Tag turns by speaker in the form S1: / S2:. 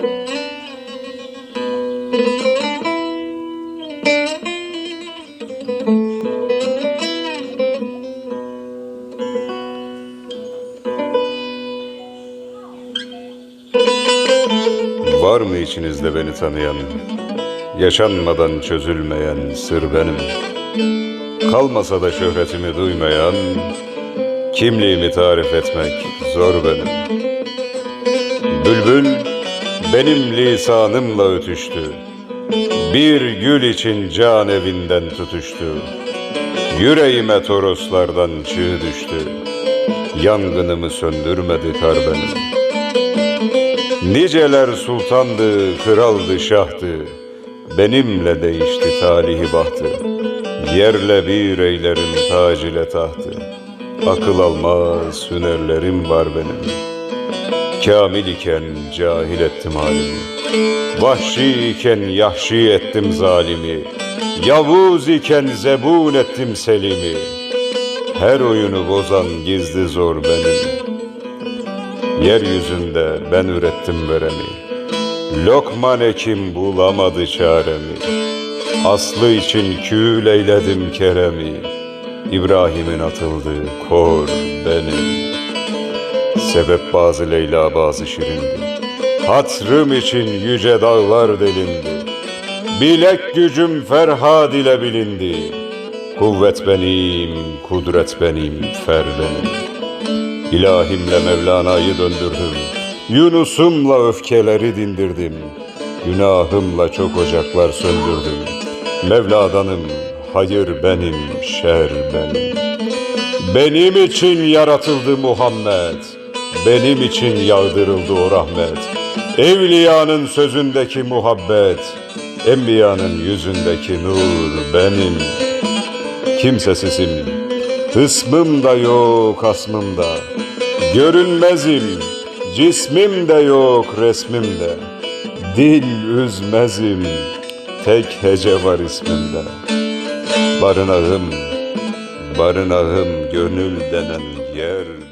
S1: Var mı içinizde beni tanıyan, yaşanmadan çözülmeyen sır benim. Kalmasa da şöhretimi duymayan, kimliğimi tarif etmek zor benim. Bülbül benim lisanımla ötüştü. Bir gül için can evinden tutuştu. Yüreğime toroslardan çığ düştü. Yangınımı söndürmedi kar benim. Niceler sultandı, kraldı, şahtı. Benimle değişti talihi bahtı. Yerle bir eylerim tac ile tahtı. Akıl almaz hünerlerim var benim. Kamil iken cahil ettim halimi. Vahşi iken yahşi ettim zalimi. Yavuz iken zebun ettim selimi. Her oyunu bozan gizli zor benim. Yeryüzünde ben ürettim veremi. Lokman ekim bulamadı çaremi. Aslı için kül eyledim keremi. İbrahim'in atıldığı kor benim. Sebep bazı Leyla bazı şirindi. Hatrım için yüce dağlar delindi. Bilek gücüm Ferhad ile bilindi. Kuvvet benim, kudret benim, fer benim. İlahimle Mevlana'yı döndürdüm. Yunus'umla öfkeleri dindirdim. Günahımla çok ocaklar söndürdüm. Mevladanım, hayır benim, şer benim. Benim için yaratıldı Muhammed. Benim için yağdırıldı o rahmet. Evliyanın sözündeki muhabbet. Enbiyanın yüzündeki nur benim. Kimsesizim, Hısmım da yok asmım da Görünmezim Cismim de yok resmim de Dil üzmezim Tek hece var ismimde Barınağım Barınağım gönül denen yer